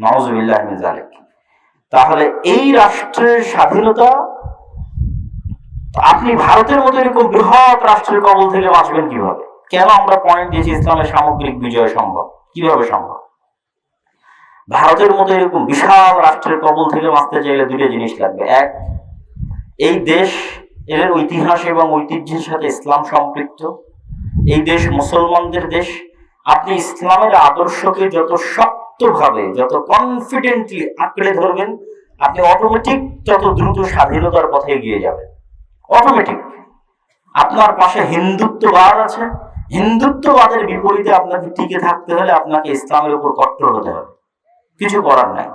নওয়াজুবিল্লাহ মিন তাহলে এই রাষ্ট্রের স্বাধীনতা, আপনি ভারতের মতো এরকম বৃহৎ রাষ্ট্রের কবল থেকে বাঁচবেন কীভাবে? কেন আমরা পয়েন্ট দিয়েছি ইসলামের সামগ্রিক বিজয় সম্ভব? কীভাবে সম্ভব? ভারতের মতো এরকম বিশাল রাষ্ট্রের কবল থেকে বাঁচতে চাইলে দুটো জিনিস লাগবে। এক, এই দেশ, এর ইতিহাস এবং ঐতিহ্যের সাথে ইসলাম সম্পৃক্ত। এই দেশ মুসলমানদের দেশ। আপনি ইসলামের আদর্শকে যত শক্তভাবে যত কনফিডেন্টলি আঁকড়ে ধরবেন, আপনি অটোমেটিক তত দ্রুত স্বাধীনতার পথে এগিয়ে যাবেন। অটোমেটিক আপনার পাশে হিন্দুত্ববাদ আছে। হিন্দুত্ববাদের বিপরীতে আপনাকে টিকে থাকতে হলে আপনাকে ইসলামের উপর কট্টর হতে হবে। কিছু করার নাই।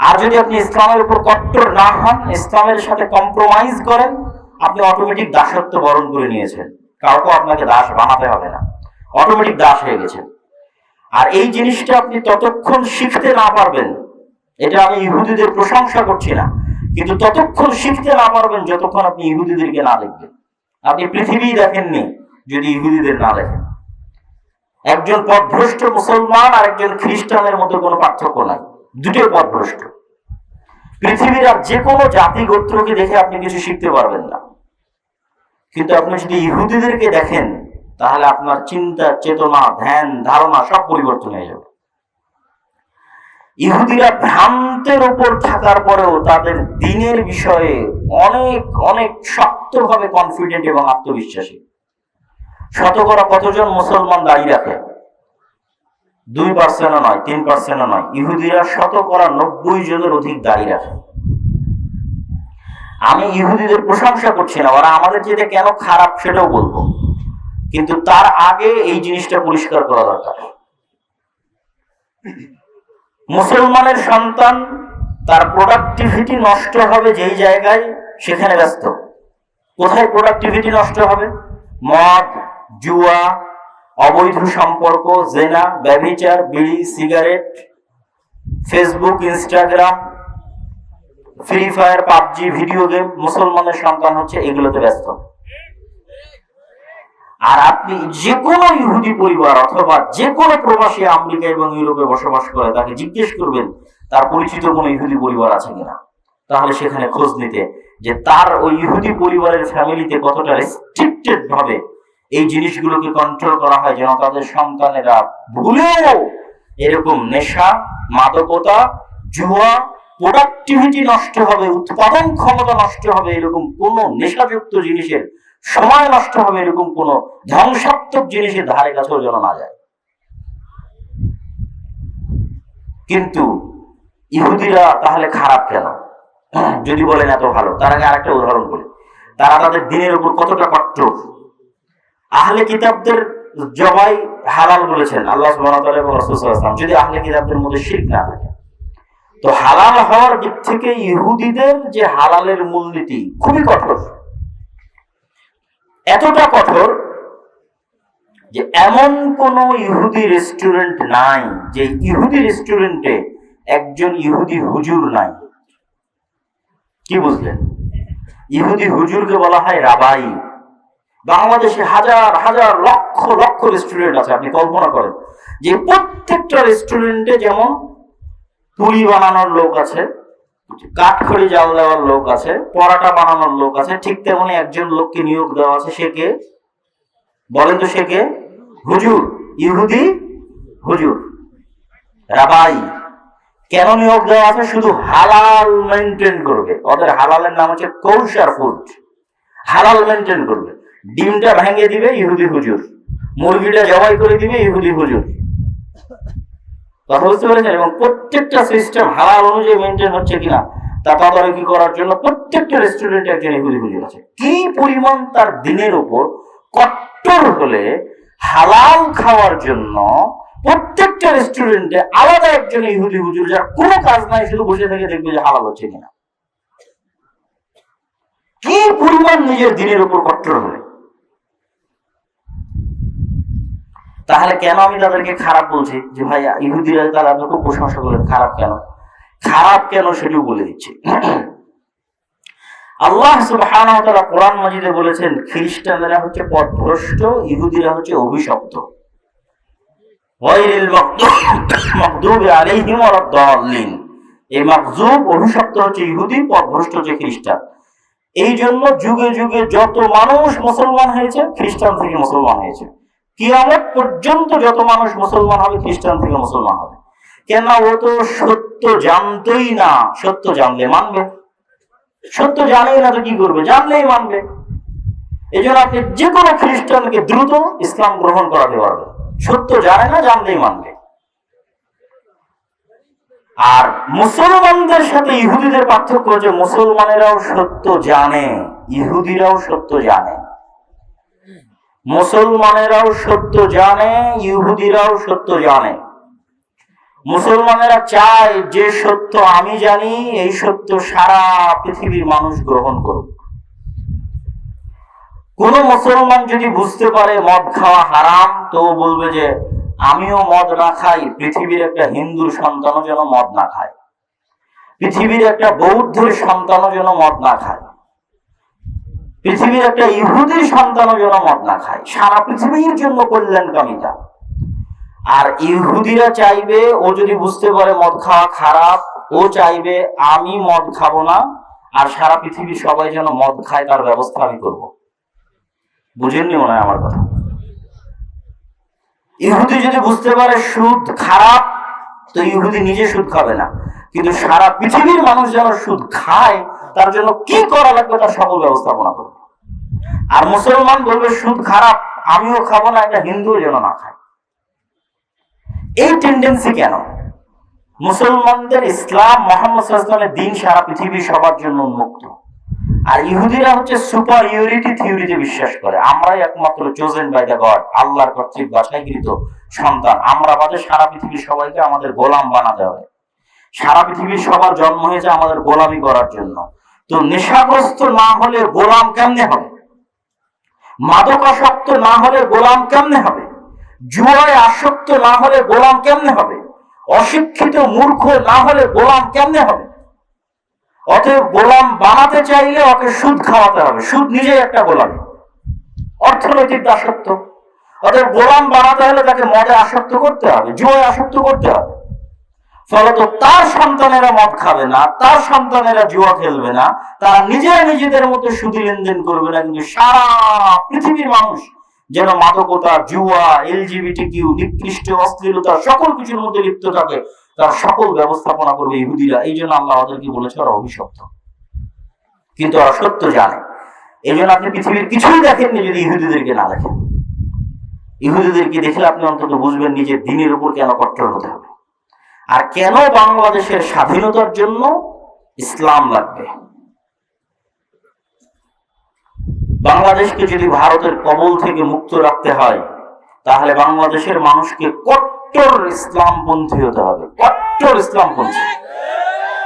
আর যদি আপনি ইসলামের উপর কট্টর না হন, ইসলামের সাথে কম্প্রোমাইজ করেন, আপনি অটোমেটিক দাসত্ব বরণ করে নিয়েছেন। কাউকে আপনাকে দাস বানাতে হবে না। অটোমেটিক দাস হয়ে গেছেন। আর এই জিনিসটা আপনি ততক্ষণ শিখতে না পারবেন, এটা আমি ইহুদিদের প্রশংসা করছি না, কিন্তু ততক্ষণ শিখতে না পারবেন যতক্ষণ আপনি ইহুদিদেরকে না দেখবেন আপনি পৃথিবী দেখেননি যদি ইহুদিদের না দেখেন একজন পথভ্রষ্ট মুসলমান আর একজন খ্রিস্টানের মধ্যে কোনো পার্থক্য নাই, দুটোই পথভ্রষ্ট। পৃথিবীর আর যে কোনো জাতি গোত্রকে দেখে আপনি কিছু শিখতে পারবেন না। কিন্তু আপনি যদি ইহুদিদেরকে দেখেন তাহলে আপনার চিন্তা, চেতনা, ধ্যান, ধারণা সব পরিবর্তন হয়ে যাবে। ইহুদিরা ভ্রান্তের উপর থাকার পরেও তাদের দিনের বিষয়ে অনেক অনেক শক্তভাবে কনফিডেন্ট এবং আত্মবিশ্বাসী। শতকরা কতজন মুসলমান দাঁড়িয়ে রাখে? দুই পার্সেন্টও নয়, তিন পার্সেন্টও নয়। ইহুদিরা শতকরা নব্বই জনের অধিক দাঁড়িয়ে রাখে। আমি ইহুদিদের প্রশংসা করছি না, ওরা আমাদের যেটা কেন খারাপ সেটাও বলব। কিন্তু তার আগে এই জিনিসটা পরিষ্কার করা দরকার। মুসলমানের সন্তান, তার প্রোডাক্টিভিটি নষ্ট হবে যেই জায়গায় সেখানে ব্যস্ত। কোথায় প্রোডাক্টিভিটি নষ্ট হবে? মদ, জুয়া, অবৈধ সম্পর্ক, জেনা, ব্যভিচার, বিড়ি, cigarette Facebook Instagram Free Fire PUBG video game মুসলমানের সন্তান হচ্ছে এগুলোতে ব্যস্ত। আর আপনি যে কোনো ইহুদি পরিবার অথবা যে কোনো প্রবাসী আমেরিকা এবং ইউরোপে বসবাস করে, তাকে জিজ্ঞেস করবেন, তার পরিচিত কোনো ইহুদি পরিবার আছে কিনা? তাহলে সেখানে খোঁজ নিতে যে তার ওই ইহুদি পরিবারের ফ্যামিলিতে কতটা রেস্ট্রিক্টেড ভাবে এই জিনিসগুলোকে কন্ট্রোল করা হয় যেন তাদের সন্তানেরা ভুলেও এরকম নেশা, মাদকতা, জুয়া প্রোডাক্টিভিটি নষ্ট হবে, উৎপাদন ক্ষমতা নষ্ট হবে, এরকম কোন নেশাযুক্ত জিনিসের সময় নষ্ট হবে এরকম কোন ধ্বংসাত্মক জিনিসের ধারে কাছেও যেন না যায়। কিন্তু ইহুদিরা তাহলে খারাপ কেন? যদি বলেন এত ভালো, তার আগে আরেকটা উদাহরণ বলি। তারা তাদের দিনের উপর কতটা কট্টর আহলে কিতাবদের জবাই হালাল বলেছেন আল্লাহ এবং রাসূল সাল্লাল্লাহু আলাইহি ওয়াসাল্লাম। যদি আহলে কিতাবদের মধ্যে শিখ না থাকে, তো হালাল হওয়ার দিক থেকে ইহুদিদের যে হালালের মূলনীতি খুবই কঠোর। এতটা কঠোর যে এমন কোন ইহুদি রেস্টুরেন্ট নাই, যে ইহুদি রেস্টুরেন্টে একজন ইহুদি হুজুর নাই। কি বুঝলেন? ইহুদি হুজুরকে বলা হয় রাবাই। বাংলাদেশে হাজার হাজার লক্ষ লক্ষ রেস্টুরেন্ট আছে, আপনি কল্পনা করেন। যে প্রত্যেকটা রেস্টুরেন্টে যেমন পুরি বানানোর লোক আছে কাঠখড়ি জাল দেওয়ার লোক আছে, পরাটা বানানোর লোক আছে, ঠিক তেমনি একজন লোককে নিয়োগ দেওয়া আছে সে কে? বলেন তো সে কে? হুজুর, ইহুদি? হুজুর। রাবাই। কেন নিয়োগ দেওয়া আছে? শুধু হালাল মেনটেন করবে। ওদের হালালের নাম হচ্ছে কৌশার ফুড। হালাল মেনটেন করবে। ডিমটা ভেঙে দিবে ইহুদি হুজুর। মুরগিটা জবাই করে দিবে ইহুদি হুজুর। কথা বুঝতে এবং প্রত্যেকটা সিস্টেম হালাল অনুযায়ী মেনটেন হচ্ছে কিনা, তা তদারকি করার জন্য প্রত্যেকটা রেস্টুরেন্টে একজন ইহুদি হুজুর আছে। কি পরিমাণ তার দিনের উপর কট্টর হলে হালাল খাওয়ার জন্য প্রত্যেকটা রেস্টুরেন্টে আলাদা একজন ইহুদি হুজুর যার কোনো কাজ নাই, শুধু বসে থেকে দেখবে যে হালাল হচ্ছে কিনা? কি পরিমাণ নিজের দিনের উপর কট্টর হলে? তাহলে কেন আমি তাদেরকে খারাপ বলছি? যে ভাই, ইহুদিরা তারা আপনি খুব প্রশংসা করলেন। খারাপ কেন? খারাপ কেন সেটিও বলে দিচ্ছি। আল্লাহ সুবহানাহু ওয়া কোরআন মাজিদে বলেছেন, খ্রিস্টানরা হচ্ছে পথভ্রষ্ট, ইহুদিরা হচ্ছে অভিশপ্ত। গায়রিল মাগদুব আলাইহিম ওয়ালাদ-দাল্লিন এই মাগজুব অভিশপ্ত হচ্ছে ইহুদি, পথভ্রষ্ট হচ্ছে খ্রিস্টান। এই জন্য যুগে যুগে যত মানুষ মুসলমান হয়েছে, খ্রিস্টান থেকে মুসলমান হয়েছে। কিয়ামত পর্যন্ত যত মানুষ মুসলমান হবে, খ্রিস্টান থেকে মুসলমান হবে। কেন? ও তো সত্য জানতই না। সত্য জানলে মানবে। সত্য জানেই না তো কি করবে? জানলেই মানবে। এই জন্য আপনি যে কোনো খ্রিস্টানকে দ্রুত ইসলাম গ্রহণ করাতে পারবেন। সত্য জানে না, জানলেই মানবে। আর মুসলমানদের সাথে ইহুদিদের পার্থক্য যে মুসলমানেরাও সত্য জানে, ইহুদিরাও সত্য জানে। মুসলমানেরাও সত্য জানে, ইহুদিরাও সত্য জানে। মুসলমানেরা চায়, যে সত্য আমি জানি, এই সত্য সারা পৃথিবীর মানুষ গ্রহণ করুক। কোন মুসলমান যদি বুঝতে পারে মদ খাওয়া হারাম তো বলবে যে, আমিও মদ না খাই, পৃথিবীর একটা হিন্দুর সন্তানও যেন মদ না খায়। পৃথিবীর একটা বৌদ্ধের সন্তানও যেন মদ না খায়। পৃথিবীর একটা ইহুদির সন্তানও যেন মদ না খায়। সারা পৃথিবীর জন্য কল্যাণকামিতা। আর ইহুদিরা চাইবে, ও যদি বুঝতে পারে মদ খাওয়া খারাপ, ও চাইবে, আমি মদ খাব না, আর সারা পৃথিবীর সবাই যেন মদ খায়, তার ব্যবস্থা আমি করব। বুঝেননি মনে হয় আমার কথা? ইহুদি যদি বুঝতে পারে সুদ খারাপ, তো ইহুদি নিজে সুদ খাবে না। কিন্তু সারা পৃথিবীর মানুষ যেন সুদ খায় তার জন্য কি করা লাগবে তার সকল ব্যবস্থাপনা করবে। আর মুসলমান বলবে, সুদ খারাপ, আমিও খাব না, এটা হিন্দুও যেন না খায়। এই টেন্ডেন্সি কেন? মুসলমানদের ইসলাম মোহাম্মদ দিন সারা পৃথিবী সবার জন্য উন্মুক্ত। আর ইহুদিরা হচ্ছে সুপার ইউরিটি থিওরিতে বিশ্বাস করে। আমরাই একমাত্র চোজেন বাই দ্য গড আল্লাহর কর্তৃক বাছাইকৃত সন্তান। আমরা বাদে সারা পৃথিবীর সবাইকে আমাদের গোলাম বানাতে হবে। সারা পৃথিবীর সবার জন্ম হয়েছে আমাদের গোলামি করার জন্য। তো নেশাগ্রস্ত না হলে গোলাম কেমনে হবে? মাদকাসক্ত না হলে গোলাম কেমনে হবে? জুয়ায় আসক্ত না হলে গোলাম কেমনে হবে? অশিক্ষিত মূর্খ না হলে গোলাম কেমনে হবে? অতএব গোলাম বানাতে চাইলে ওকে সুদ খাওয়াতে হবে। সুদ নিজেই একটা গোলাম। অর্থনৈতিক দাসত্ব। অতএব গোলাম বানাতে হলে তাকে মদে আসক্ত করতে হবে, জুয়ায় আসক্ত করতে হবে। ফলত তার সন্তানেরা মদ খাবে না, তার সন্তানেরা জুয়া খেলবে না, তারা নিজেরা নিজেদের মতো সুদী লেনদেন করবে না, কিন্তু সারা পৃথিবীর মানুষ যেন মাদকতা, জুয়া এলজিবিটি কিউ নিকৃষ্ট, অশ্লীলতা, সকল কিছুর মধ্যে লিপ্ত থাকে, তার সকল ব্যবস্থাপনা করবে ইহুদিরা। এই জন্য আল্লাহ ওদেরকে বলেছে, ওরা অভিশপ্ত। কিন্তু ওরা সত্য জানে। এই জন্য আপনি পৃথিবীর কিছুই দেখেননি যদি ইহুদিদেরকে না দেখেন। ইহুদিদেরকে দেখলে আপনি অন্তত বুঝবেন নিজের দিনের উপর কেন কট্টর হতে হবে। আর কেন বাংলাদেশের স্বাধীনতার জন্য ইসলাম লাগবে? বাংলাদেশকে যদি ভারতের কবল থেকে মুক্ত রাখতে হয়, তাহলে বাংলাদেশের মানুষকে কট্টর ইসলামপন্থী হতে হবে। কট্টর ইসলামপন্থী।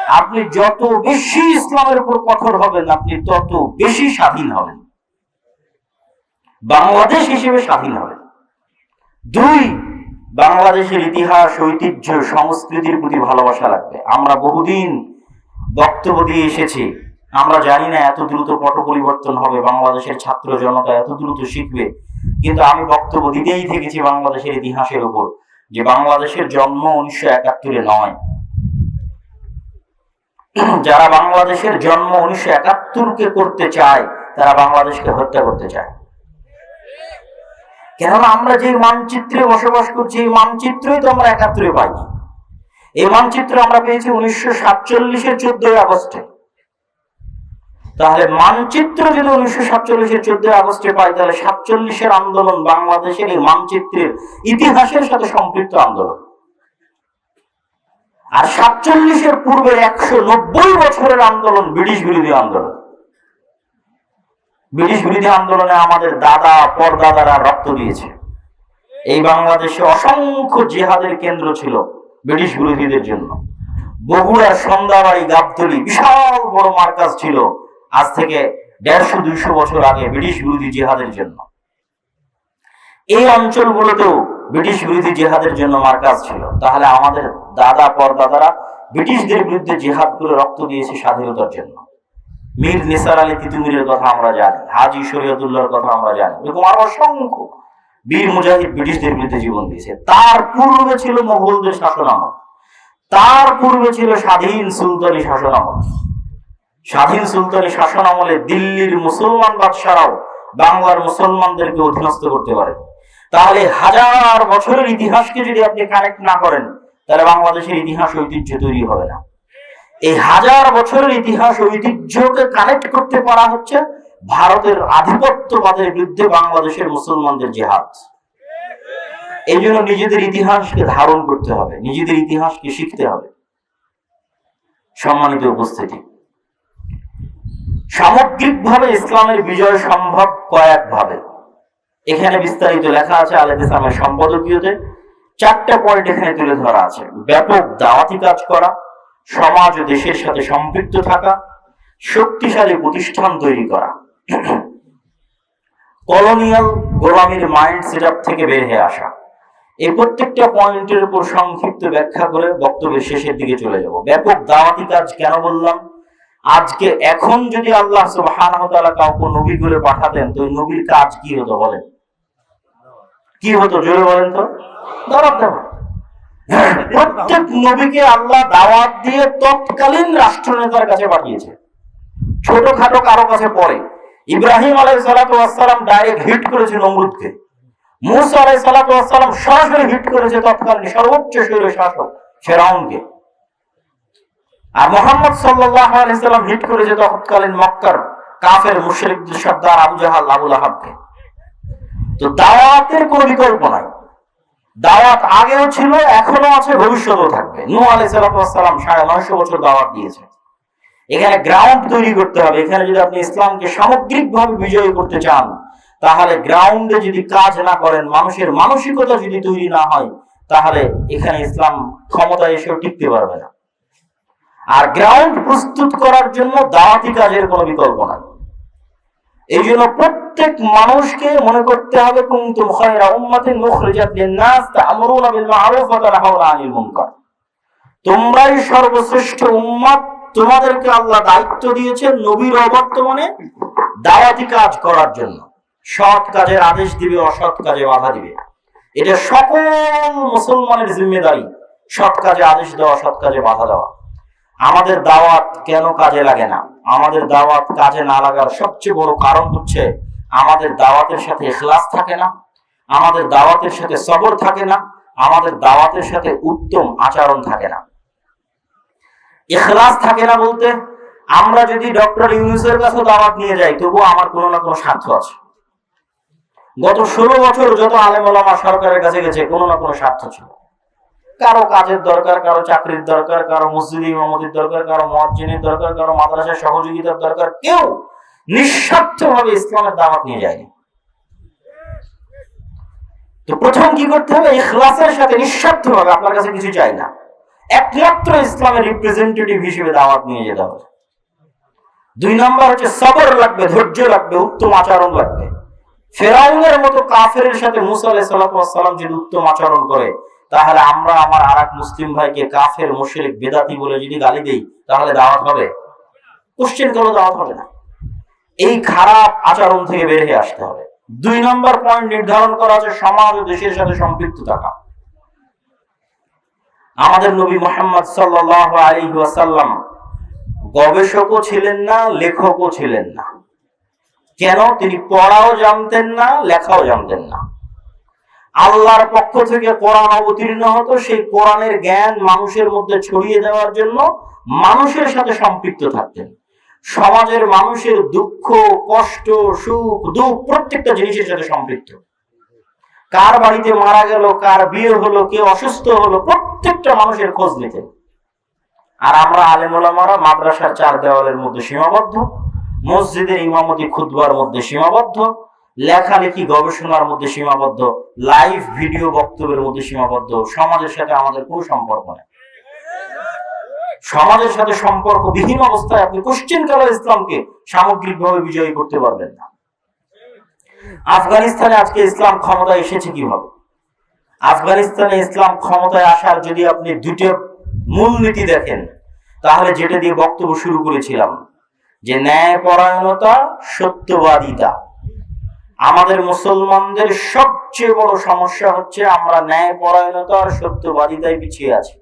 আপনি যত বেশি ইসলামের উপর কঠোর হবেন, আপনি তত বেশি স্বাধীন হবেন। বাংলাদেশ হিসেবে স্বাধীন হবেন। দুই বাংলাদেশের ইতিহাস, ঐতিহ্য, সংস্কৃতির প্রতি ভালোবাসা লাগবে। আমরা বহুদিন বক্তব্য দিয়ে এসেছি। আমরা জানি না এত দ্রুত পট পরিবর্তন হবে, বাংলাদেশের ছাত্র জনতা এত দ্রুত শিখবে। কিন্তু আমি বক্তব্য দিতেই থেকেছি বাংলাদেশের ইতিহাসের উপর, যে বাংলাদেশের জন্ম উনিশশো একাত্তরে নয়। যারা বাংলাদেশের জন্ম উনিশশো একাত্তরকে করতে চায়, তারা বাংলাদেশকে হত্যা করতে চায়। কেননা আমরা যে মানচিত্রে বসবাস করছি, এই মানচিত্রই তো আমরা একাত্তরে পাইনি। এই মানচিত্র আমরা পেয়েছি উনিশশো সাতচল্লিশের চোদ্দই আগস্টে। তাহলে মানচিত্র যদি উনিশশো সাতচল্লিশের চোদ্দই আগস্টে পাই, তাহলে সাতচল্লিশের আন্দোলন বাংলাদেশের এই মানচিত্রের ইতিহাসের সাথে সম্পৃক্ত আন্দোলন। আর সাতচল্লিশের পূর্বে একশো নব্বই বছরের আন্দোলন, ব্রিটিশ বিরোধী আন্দোলন। ব্রিটিশ বিরোধী আন্দোলনে আমাদের দাদা, পরদাদারা রক্ত দিয়েছে। এই বাংলাদেশে অসংখ্য জেহাদের কেন্দ্র ছিল ব্রিটিশ বিরোধীদের জন্য। বগুড়া সন্ধ্যাবাড়ি, গাবতলি বিশাল বড় মার্কাজ ছিল আজ থেকে দেড়শো, দুইশো বছর আগে ব্রিটিশ বিরোধী জেহাদের জন্য। এই অঞ্চলগুলোতেও ব্রিটিশ বিরোধী জেহাদের জন্য মার্কাজ ছিল। তাহলে আমাদের দাদা, পরদাদারা ব্রিটিশদের বিরুদ্ধে জেহাদ করে রক্ত দিয়েছে স্বাধীনতার জন্য। মীর নিসার আলী তিতুমিরের কথা আমরা জানি, হাজি শরীয়তুল্লাহর কথা আমরা জানি। এরকম আরও অসংখ্য বীর মুজাহিদ ব্রিটিশদের বিরুদ্ধে জীবন দিয়েছে। তার পূর্বে ছিল মোগলদের শাসন আমল তার পূর্বে ছিল স্বাধীন সুলতানি শাসন আমল স্বাধীন সুলতানি শাসন আমলে দিল্লির মুসলমান বাদশারাও বাংলার মুসলমানদেরকে অধীনস্থ করতে পারে। তাহলে হাজার বছরের ইতিহাসকে যদি আপনি কানেক্ট না করেন, তাহলে বাংলাদেশের ইতিহাস ঐতিহ্য তৈরি হবে না। এই হাজার বছরের ইতিহাস ঐতিহ্যকে কানেক্ট করতে পারা হচ্ছে ভারতের আধিপত্যবাদের বিরুদ্ধে বাংলাদেশের মুসলমানদের জেহাদ। এই জন্য নিজেদের ইতিহাসকে ধারণ করতে হবে, নিজেদের ইতিহাসকে শিখতে হবে। সম্মানিত উপস্থিতি। সামগ্রিকভাবে ইসলামের বিজয় সম্ভব কয়েকভাবে। এখানে বিস্তারিত লেখা আছে আলেদ ইসলামের সম্পাদকীয়তে। চারটা পয়েন্ট এখানে তুলে ধরা আছে। ব্যাপক দাওয়াতি কাজ করা সমাজ ও দেশের সাথে সম্পৃক্ত থাকা, শক্তিশালী প্রতিষ্ঠান তৈরি করা। কলোনিয়াল গোলামীর মাইন্ড সেট থেকে বের হয়ে আসা। এই প্রত্যেকটা পয়েন্টের উপর সংক্ষিপ্ত ব্যাখ্যা করে বক্তব্যের শেষের দিকে চলে যাব। ব্যাপক দাওয়াতি কাজ কেন বললাম? আজকে এখন যদি আল্লাহ সুবহানাহু ওয়া তাআলা কাউকে নবী করে পাঠাতেন, তো নবীর কাজ কি হতো বলেন? কি হতো? জোরে বলেন তো। দেওয়া। প্রত্যেক নবীকে আল্লাহ দাওয়াত দিয়ে তৎকালীন রাষ্ট্রনেতার কাছে পাঠিয়েছে। ছোটখাটো কারও কাছে পড়ে ইব্রাহিম আলাই সালাতাম ডাইরেক্ট হিট করেছে নমরুদকে মুসা আলাই সালাতাম সরাসরি হিট করেছে তৎকালীন সর্বোচ্চ শৈল শাসক ফেরাউনকে। আর মোহাম্মদ সাল্লাহ হিট করেছে তৎকালীন মক্কার কাফের মুশরিকদের সর্দার আবু আবুল আহাবকে। তো দাওয়াতের কোনো বিকল্প নাই। দাওয়াত আগেও ছিল এখনও আছে, ভবিষ্যতেও থাকবে। নূ আলাই সালাম সাড়ে নয়শো বছর দাওয়াত দিয়েছে এখানে গ্রাউন্ড তৈরি করতে হবে। এখানে যদি আপনি ইসলামকে সামগ্রিকভাবে বিজয়ী করতে চান, তাহলে গ্রাউন্ডে যদি কাজ না করেন, মানুষের মানসিকতা যদি তৈরি না হয়, তাহলে এখানে ইসলাম ক্ষমতা এসেও টিকতে পারবে না। আর গ্রাউন্ড প্রস্তুত করার জন্য দাওয়াতি কাজের কোনো বিকল্প নাই। এই জন্য প্রত্যেক মানুষকে মনে করতে হবে, কুনতুম খায়রা উম্মাতিন মুখরিজাত লিন-নাস, তা'মুরুনা বিল মা'রুফ ওয়া তানহাউনা আনিল মুনকার। তোমরাই সর্বশ্রেষ্ঠ উম্মত, তোমাদেরকে আল্লাহ দায়িত্ব দিয়েছে নবীর অবর্তমানে দাওয়াতি কাজ করার জন্য। সৎ কাজের আদেশ দিবে, অসৎ কাজে বাধা দিবে। এটা সকল মুসলমানের জিম্মেদারি, সৎ কাজে আদেশ দেওয়া, সৎ কাজে বাধা দেওয়া। আমাদের দাওয়াত কেন কাজে লাগে না? আমাদের দাওয়াত কাজে না লাগার সবচেয়ে বড় কারণ হচ্ছে আমাদের দাওয়াতের সাথে ইখলাস থাকে না, আমাদের দাওয়াতের সাথে সবর থাকে না, আমাদের দাওয়াতের সাথে উত্তম আচরণ থাকে না। ইখলাস থাকে না বলতে আমরা যদি ডক্টর ইউনুসের কাছে দাওয়াত নিয়ে যাই, তবুও আমার কোনো না কোনো স্বার্থ আছে। গত ষোলো বছর যত আলেম ওলামা সরকারের কাছে গেছে, কোনো না কোনো স্বার্থ ছিল। কারও কাজের দরকার, কারও চাকরির দরকার, কারও মসজিদ ইমামতির দরকার, কারও মহাজিনের দরকার, কারও মাদ্রাসার সহযোগিতার দরকার, কেউ নিঃস্বার্থ ভাবে ইসলামের দাওয়াত নিয়ে যায়নি। তো প্রথম কি করতে হবে? ইখলাসের সাথে নিঃস্বার্থ ভাবে আপনার কাছে কিছু চাই না। একমাত্র ইসলামের রিপ্রেজেন্টেটিভ হিসেবে দাওয়াত নিয়ে যেতে হবে। দুই নম্বর হচ্ছে সবর লাগবে, ধৈর্য লাগবে, উত্তম আচরণ লাগবে। ফেরাউনের মতো কাফের সাথে মুসা আলাইহিস সালাম যদি উত্তম আচরণ করে তাহলে আমরা আমার আর মুসলিম ভাইকে কাফের, মুশরিক, বেদাতি বলে যদি গালি দেই, তাহলে দাওয়াত হবে? কোশ্চেন কোনো দাওয়াত হবে না। এই খারাপ আচরণ থেকে বের হয়ে আসতে হবে। দুই নম্বর পয়েন্ট নির্ধারণ করা আছে সমাজ ও দেশের সাথে সম্পৃক্ত থাকা। আমাদের নবী মোহাম্মদ সাল্লাহ আলী ওয়াসাল্লাম গবেষকও ছিলেন না, লেখকও ছিলেন না। কেন? তিনি পড়াও জানতেন না, লেখাও জানতেন না। আল্লাহর পক্ষ থেকে কোরআন অবতীর্ণ হতো, সেই কোরআনের জ্ঞান মানুষের মধ্যে ছড়িয়ে দেওয়ার জন্য মানুষের সাথে সম্পৃক্ত থাকতেন। সমাজের মানুষের দুঃখ, কষ্ট, সুখ, দুঃখ প্রত্যেকটা জিনিসের সাথে সম্পৃক্ত। কার বাড়িতে মারা গেল, কার বিয়ে হলো, কে অসুস্থ হলো, প্রত্যেকটা মানুষের খোঁজ নিতেন। আর আমরা আলেমুলামারা মাদ্রাসার চার দেওয়ালের মধ্যে সীমাবদ্ধ মসজিদের ইমামতি খুদবার মধ্যে সীমাবদ্ধ লেখালেখি গবেষণার মধ্যে সীমাবদ্ধ লাইভ ভিডিও বক্তব্যের মধ্যে সীমাবদ্ধ, সমাজের সাথে আমাদের কোনো সম্পর্ক নেই। সমাজের সাথে সম্পর্ক বিহীন অবস্থায় আপনি কোশ্চেন কালো ইসলামকে সামগ্রিকভাবে বিজয়ী করতে পারবেন না। আফগানিস্তানে আজকে ইসলাম ক্ষমতায় এসেছে কীভাবে? আফগানিস্তানে ইসলাম ক্ষমতায় আসার যদি আপনি দুটো মূলনীতি দেখেন, তাহলে যেটা দিয়ে বক্তব্য শুরু করেছিলাম, যে ন্যায় পরায়ণতা সত্যবাদিতা। আমাদের মুসলমানদের সবচেয়ে বড় সমস্যা হচ্ছে আমরা ন্যায় পরায়ণতা আর সত্যবাদিতায় পিছিয়ে আছি।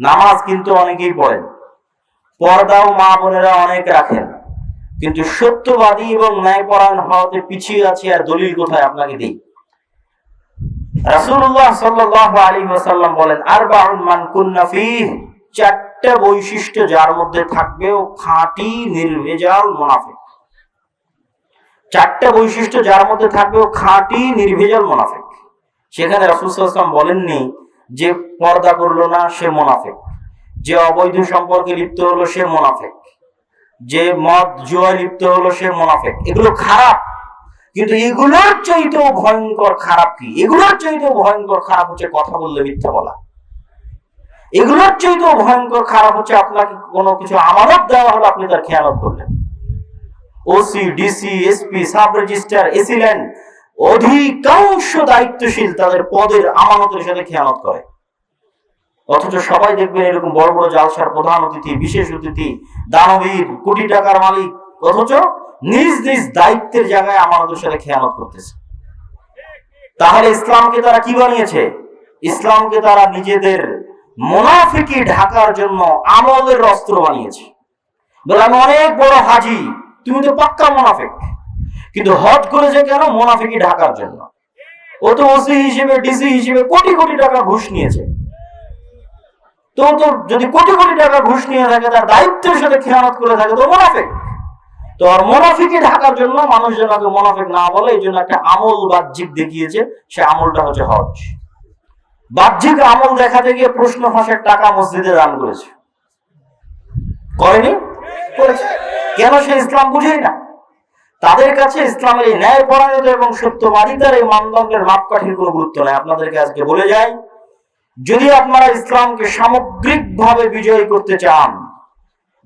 নামাজ কিন্তু অনেকেই পড়েন। পর্দাও মা বোনেরা অনেক রাখেন। কিন্তু সত্যবাদী এবং ন্যায়পরায়ণ হওয়াতে পিছিয়ে আছে আর দলিল কোথায় আপনাকে দিই? রাসূলুল্লাহ সাল্লাল্লাহু বলেন, আরবাউন মান কুন্না চারটা বৈশিষ্ট্য যার মধ্যে থাকবে ও খাঁটি, নির্ভেজাল, মুনাফিক। চারটা বৈশিষ্ট্য যার মধ্যে থাকবে খাঁটি নির্ভেজাল মোনাফেক। সেখানে রাসূল সাল্লাল্লাহু আলাইহি ওয়াসাল্লাম বলেননি যে পর্দা করল না, সে মোনাফেক। যে অবৈধ সম্পর্কে লিপ্ত হলো, সে মোনাফেক। যে মদ জুয়া লিপ্ত হলো, সে মুনাফিক। এগুলো খারাপ। কিন্তু এগুলোর চাইতেও ভয়ঙ্কর খারাপ কি? এগুলোর চাইতেও ভয়ঙ্কর খারাপ হচ্ছে কথা বললে মিথ্যা বলা। এগুলোর চাইতেও ভয়ঙ্কর খারাপ হচ্ছে আপনাকে কোনো কিছু আমানত দেওয়া হলো আপনি তার খেয়ালত করলেন। OC DC SP sub registrar AC land অধিকাংশ দায়িত্বশীল তাদের পদের আমানতের সাথে খেয়ানত করে। অথচ সবাই দেখবেন এরকম বড় বড় জালসার প্রধান অতিথি, বিশেষ অতিথি, দানবীর, কোটি টাকার মালিক, অথচ নিজ নিজ দায়িত্বের জায়গায় আমানতের সাথে খেয়ানত করতেছে। তাহলে ইসলামকে তারা কি বানিয়েছে? ইসলামকে তারা নিজেদের মোনাফিকি ঢাকার জন্য আমলের অস্ত্র বানিয়েছে। বলে আমি অনেক বড় হাজি তুমি তো পাক্কা মোনাফিক। কিন্তু হট করেছে কেন মোনাফিকি ঢাকার জন্য? ও তো ওসি হিসেবে, ডিসি হিসেবে কোটি কোটি টাকা ঘুষ নিয়েছে। তো তো যদি কোটি কোটি টাকা ঘুষ নিয়ে থাকে, তার দায়িত্বের সাথে খেয়ানত করে থাকে, তো মোনাফিক। তো আর মোনাফিকে ঢাকার জন্য, মানুষ যেন ওকে মোনাফিক না বলে, এই জন্য একটা আমল বাহ্যিক দেখিয়েছে, সে আমলটা হচ্ছে হজ। বাহ্যিক আমল দেখাতে গিয়ে প্রশ্ন ফাঁসের টাকা মসজিদে দান করেছে। করেনি? করেছে। কেন সে ইসলাম বুঝেই না? তাদের কাছে ইসলামের এই ন্যায় পরায়ণতা এবং সত্যবাদিতার এই মানদণ্ডের মাপকাঠির কোনো গুরুত্ব নাই। আপনাদেরকে আজকে বলে যাই, যদি আপনারা ইসলামকে সামগ্রিকভাবে বিজয়ী করতে চান,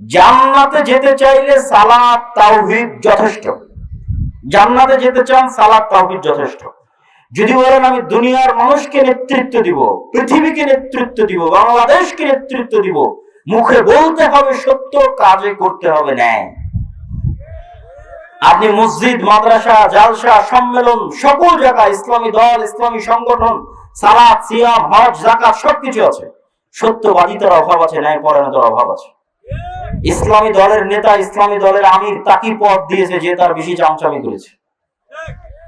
জান্নাতে যেতে চাইলে সালাত, তাওহীদ যথেষ্ট। জান্নাতে যেতে চান, সালাত, তাওহীদ যথেষ্ট। যদি বলেন আমি দুনিয়ার মানুষকে নেতৃত্ব দিব, পৃথিবীকে নেতৃত্ব দিব, বাংলাদেশকে নেতৃত্ব দিব মুখে বলতে হবে সত্য, কাজে করতে হবে ন্যায়। আপনি মসজিদ, মাদ্রাসা, জালসা, সম্মেলন, সকল জায়গায় ইসলামী দল, ইসলামী সংগঠন, সালাত, সিয়াম, হজ জাকাত সবকিছু আছে। সত্যবাদিতার অভাব আছে ন্যায় পরায়ণতার অভাব আছে। ইসলামী দলের নেতা, ইসলামী দলের আমির তাকি পদ দিয়েছে যে তার বেশি চামচামি করেছে।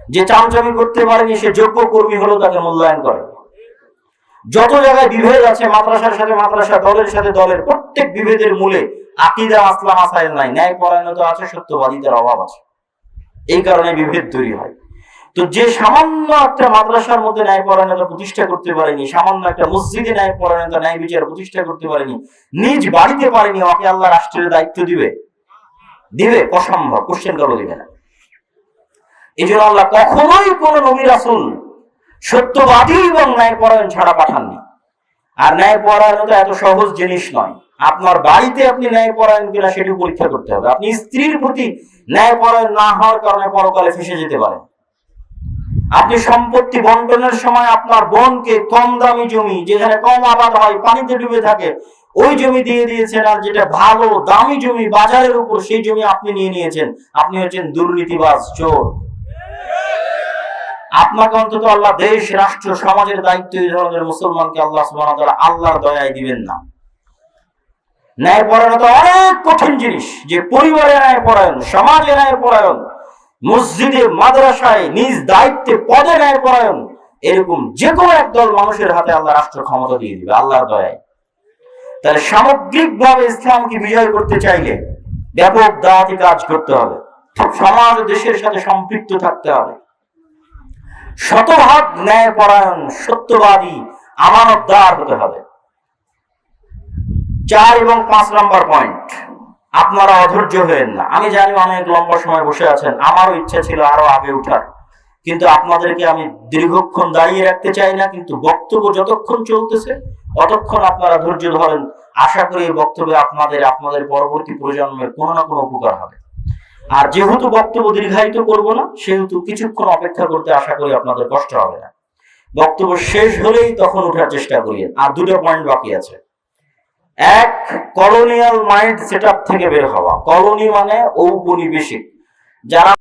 যে চামচামি করতে পারেনি, সে যোগ্য কর্মী হলো তাকে মূল্যায়ন করে যত জায়গায় বিভেদ আছে, মাদ্রাসার সাথে মাদ্রাসা, দলের সাথে দলের, প্রত্যেক বিভেদের মূলে আকিদা, আসলাম, আসাইল নাই। ন্যায় পরায়ণতা আছে সত্যবাদিতার অভাব আছে। এই কারণে বিভেদ তৈরি হয়। তো যে সামান্য একটা মাদ্রাসার মধ্যে ন্যায় পরায়ণতা প্রতিষ্ঠা করতে পারেনি, সামান্য একটা মসজিদে ন্যায় পরায়ণতা, ন্যায় বিচার প্রতিষ্ঠা করতে পারেনি, নিজ বাড়িতে পারেনি, ওকে আল্লাহ রাষ্ট্রের দায়িত্ব দিবে। দিবে, অসম্ভব কোশ্চেন কারও দিবে না। এই জন্য আল্লাহ কখনোই কোন নবী রাসুল সত্যবাদী এবং ন্যায় পরায়ণ ছাড়া পাঠাননি। আর ন্যায় পরায়ণতা এত সহজ জিনিস নয়। আপনার বাড়িতে আপনি ন্যায় পরায়ণ কিনা সেটি পরীক্ষা করতে হবে। আপনি স্ত্রীর প্রতি ন্যায় পরায়ণ না হওয়ার কারণে পরকালে ফেসে যেতে পারেন। আপনি সম্পত্তি বন্টনের সময় আপনার বোনকে কম দামি জমি, যেখানে কম আবাদ হয়, পানিতে ডুবে থাকে, ওই জমি দিয়ে দিয়েছেন আর যেটা ভালো দামি জমি বাজারের উপর সেই জমি আপনি নিয়ে নিয়েছেন। আপনি হচ্ছেন দুর্নীতিবাজ চোর। আপনাকে অন্তত আল্লাহ দেশ, রাষ্ট্র, সমাজের দায়িত্ব এই ধরনের মুসলমানকে আল্লাহ সুবহানাহু আল্লাহর দয়ায় দিবেন না। ন্যায় পরায়ণতা অনেক কঠিন জিনিস। যে পরিবারে ন্যায় পরায়ণ, সমাজে ন্যায় পরায়ণ, মসজিদে, মাদ্রাসায় নিজ দায়িত্বে পদে ন্যায় পরায়ণ, এরকম যে কোনো একদল মানুষের হাতে আল্লাহ রাষ্ট্র ক্ষমতা দিয়ে দিবে, আল্লাহর দয়ায়। তাহলে সামগ্রিকভাবে ইসলামকে বিজয় করতে চাইলে ব্যাপক দাওয়াতি কাজ করতে হবে। সমাজ দেশের সাথে সম্পৃক্ত থাকতে হবে। শতভাগ ন্যায় পরায়ণ সত্যবাদী আমানতদার হতে হবে। চার এবং পাঁচ নম্বর পয়েন্ট। আপনারা অধৈর্য হয়েন না। আমি জানি অনেক লম্বা সময় বসে আছেন, আমারও ইচ্ছা ছিল আরও আগে উঠার। কিন্তু আপনাদেরকে আমি দীর্ঘক্ষণ দাঁড়িয়ে রাখতে চাই না, কিন্তু বক্তব্য যতক্ষণ চলতেছে, ততক্ষণ আপনারা ধৈর্য ধরেন। আশা করি এই বক্তব্যে আপনাদের আপনাদের পরবর্তী প্রজন্মের কোনো না কোনো উপকার হবে। আর যেহেতু বক্তব্য দীর্ঘায়িত করব না, সেহেতু কিছুক্ষণ অপেক্ষা করতে আশা করি আপনাদের কষ্ট হবে না। বক্তব্য শেষ হলেই তখন ওঠার চেষ্টা করি। আর দুটো পয়েন্ট বাকি আছে। এক কলোনিয়াল মাইন্ড সেট থেকে বের হওয়া। কলোনি মানে ঔপনিবেশিক। যারা